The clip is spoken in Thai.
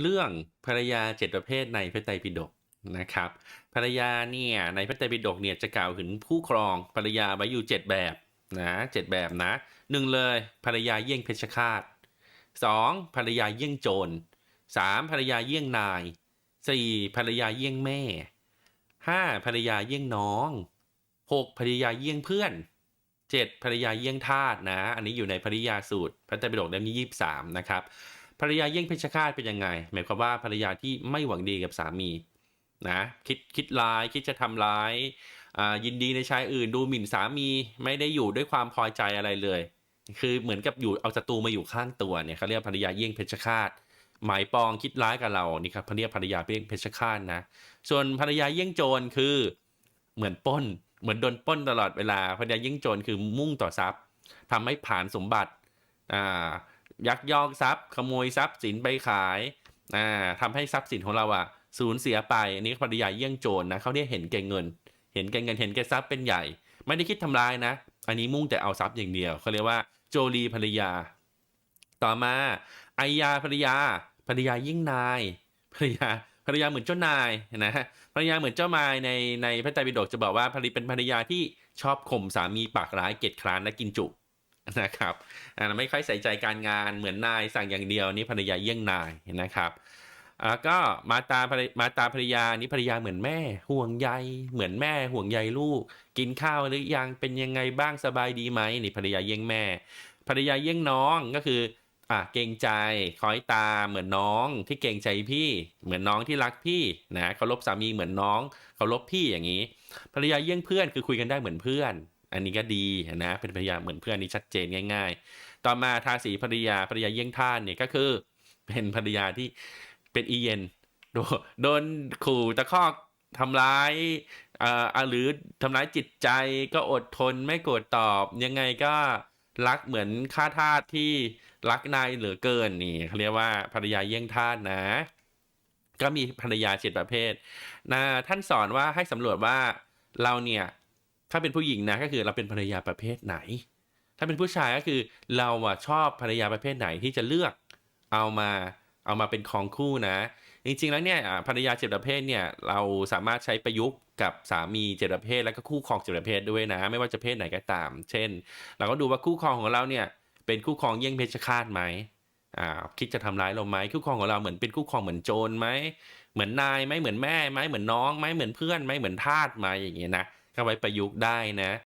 เรื่องภรรยาเจ็ดประเภทในพระไตรปิฎกนะครับภรรยาเนี่ยในพระไตรปิฎกเนี่ยจะกล่าวถึงผู้ครองภรรยาไว้อยู่เจ็ดแบบนะเจ็ดแบบนะหนึ่งเลยภรรยาเยี่ยงเพชฌฆาตสองภรรยาเยี่ยงโจรสามภรรยาเยี่ยงนายสี่ภรรยาเยี่ยงแม่ห้าภรรยาเยี่ยงน้องหกภรรยาเยี่ยงเพื่อนเจ็ดภรรยาเยี่ยงทาสนะ อันนี้อยู่ในภริยาสูตร พระไตรปิฎกเล่มที่ยี่สิบสามนะครับ ภรรยาเยี่ยงเพชฌฆาตเป็นยังไง หมายความว่าภรรยาที่ไม่หวังดีกับสามีนะคิดคิดร้ายคิดจะทำร้ายยินดีในชายอื่น ดูหมิ่นสามีไม่ได้อยู่ด้วยความพอใจอะไรเลย คือเหมือนกับอยู่เอาศัตรูมาอยู่ข้างตัวเนี่ยเขาเรียกภรรยาเยี่ยงเพชฌฆาตหมายปองคิดร้ายกับเรานี่ครับเขาเรียกภรรยาเยี่ยงเพชฌฆาตนะส่วนภรรยาเยี่ยงโจรคือเหมือนป้น เหมือนโดนป้นตลอดเวลาภรรยาเยี่ยงโจรคือมุ่งต่อทรัพย์ทำให้ผ่านสมบัติอ่า ยักยอกทรัพย์ ขโมยทรัพย์สินไปขายอ่าทำให้ทรัพย์สินของเราอะสูญเสียไป อันนี้ภรรยาเยี่ยงโจรนะเขาเรียกเห็นแก่เงิน เห็นแก่เงินเห็นแก่ทรัพย์เป็นใหญ่ ไม่ได้คิดทำลายนะ อันนี้มุ่งแต่เอาทรัพย์อย่างเดียวเขาเรียกว่าโจรีภรรยา ต่อมาไอยาภรรยาภรรยายิ่งนายภรรยาภรรยาเหมือนเจ้านายนะภรรยาเหมือนเจ้านายในในพระไตรปิฎกจะบอกว่าภรรยเป็นภรรยาที่ชอบข่มสามีปากร้ายเกียจคร้านและกินจุ นะครับไม่ค่อยใส่ใจการงานเหมือนนายสั่งอย่างเดียวนี่ภรรยาเยี่ยงนายนะครับอ่าก็มาตาภรรมาตาภรรยานี่ภรรยาเหมือนแม่ ห่วงใยเหมือนแม่ห่วงใยลูก กินข้าวหรือยังเป็นยังไงบ้างสบายดีไหมนี่ภรรยาเยี่ยงแม่ ภรรยาเยี่ยงน้องก็คืออะเกรงใจคอยตาเหมือนน้องที่เกรงใจพี่ เหมือนน้องที่รักพี่นะเคารพสามีเหมือนน้องเคารพพี่อย่างนี้ ภรรยาเยี่ยงเพื่อนคือคุยกันได้เหมือนเพื่อน อันนี้ก็ดีนะเป็นภรรยาเหมือนเพื่อนนี่ชัดเจนง่าย ๆ ต่อมาทาสีภรรยาภรรยาเยี่ยงท่านเนี่ยก็คือเป็นภรรยาที่เป็นอีเย็นโดนโดนขู่ตะคอกทำร้ายอ่าอ่าหรือทำร้ายจิตใจก็อดทนไม่โกรธตอบ ยังไงก็รักเหมือนข้าทาสที่รักนายเหลือเกินนี่เขาเรียกว่าภรรยาเยี่ยงทาสนะ ก็มีภรรยาเจ็ดประเภทนะท่านสอนว่าให้สำรวจว่าเราเนี่ย ถ้าเป็นผู้หญิงนะก็คือเราเป็นภรรยาประเภทไหน ถ้าเป็นผู้ชายก็คือเราอะชอบภรรยาประเภทไหนที่จะเลือกเอามาเอามาเป็นคองคู่นะ จริงๆแล้วเนี่ยภรรยาเจ็ดประเภทเนี่ยเราสามารถใช้ประยุกต์กับสามีเจ็ดประเภท แล้วก็คู่ครองเจ็ดประเภทด้วยนะ ไม่ว่าจะเพศไหนก็ตาม เช่น เราก็ดูว่าคู่ครองของเราเนี่ยเป็นคู่ครองเยี่ยงเพชฌฆาตไหมอ่าคิดจะทำร้ายเราไหมคู่ครองของเราเหมือนเป็นคู่ครองเหมือนโจรไหมเหมือนนายไหมเหมือนแม่ไหมเหมือนน้องไหมเหมือนเพื่อนไหมเหมือนทาสไหมอย่างเงี้ยนะ ก็ไว้ประยุกต์ได้นะ